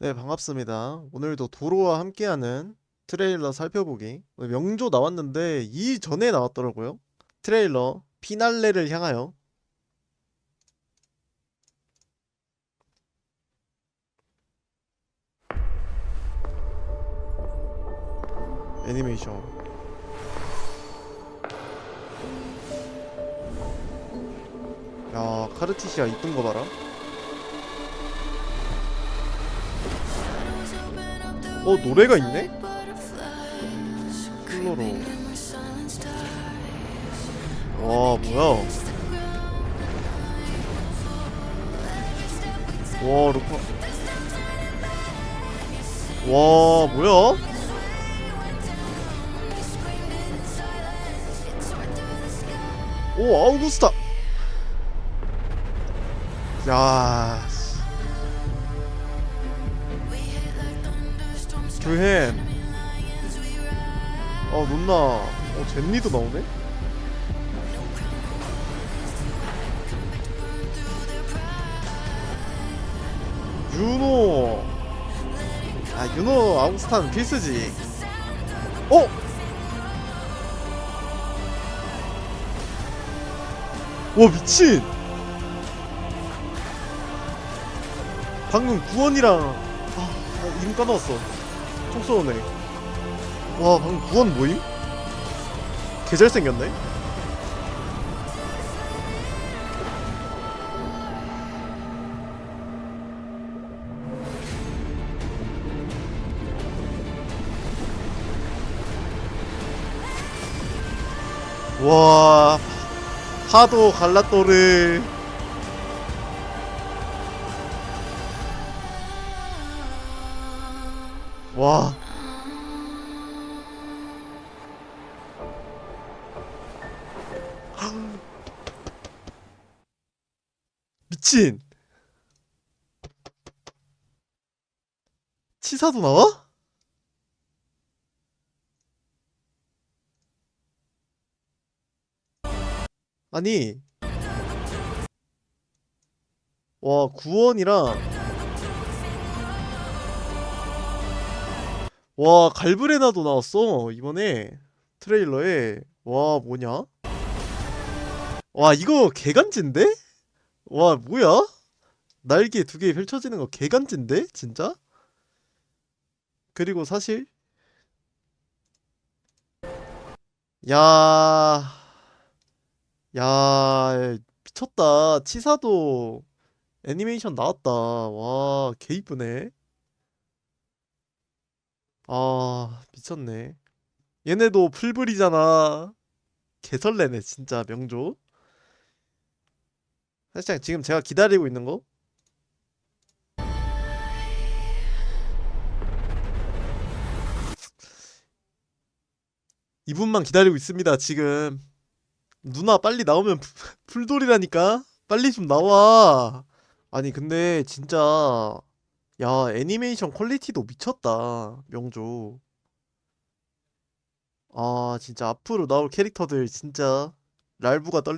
네, 반갑습니다. 오늘도 도로와 함께하는 트레일러 살펴보기. 명조 나왔는데 이 전에 나왔더라고요. 트레일러 피날레를 향하여. 애니메이션. 야, 카르티시아 이쁜 거 봐라. 어, 노래가 있네? 플로로. 와, 뭐야. 와, 루파. 와, 뭐야? 오, 아우구스타. 야. 씨. 교hen. 어, 논나. 어, 젠니도 나오네? 유노. 아, 유노 아우스탄 필수지. 어? 와, 미친! 방금 구원이랑, 아, 아, 이름 까먹었어. 총 쏘네. 와, 방금 구원 뭐임? 개 잘생겼네? 와, 파도 갈라토르. 와. 미친. 치사도 나와? 아니. 와, 구원이랑 와, 갈브레나도 나왔어. 이번에 트레일러에. 와, 뭐냐? 와, 이거 개간지인데? 와, 뭐야? 날개 두 개 펼쳐지는 거 개간지인데? 진짜? 그리고 사실 야, 야, 미쳤다. 치사도 애니메이션 나왔다. 와, 개 이쁘네. 아, 미쳤네. 얘네도 풀불이잖아. 개설레네, 진짜 명조. 사실상 지금 제가 기다리고 있는 거? 이분만 기다리고 있습니다, 지금. 누나 빨리 나오면 풀- 풀돌이라니까? 빨리 좀 나와. 아니, 근데 진짜, 야, 애니메이션 퀄리티도 미쳤다, 명조. 아, 진짜 앞으로 나올 캐릭터들 진짜 랄부가 떨리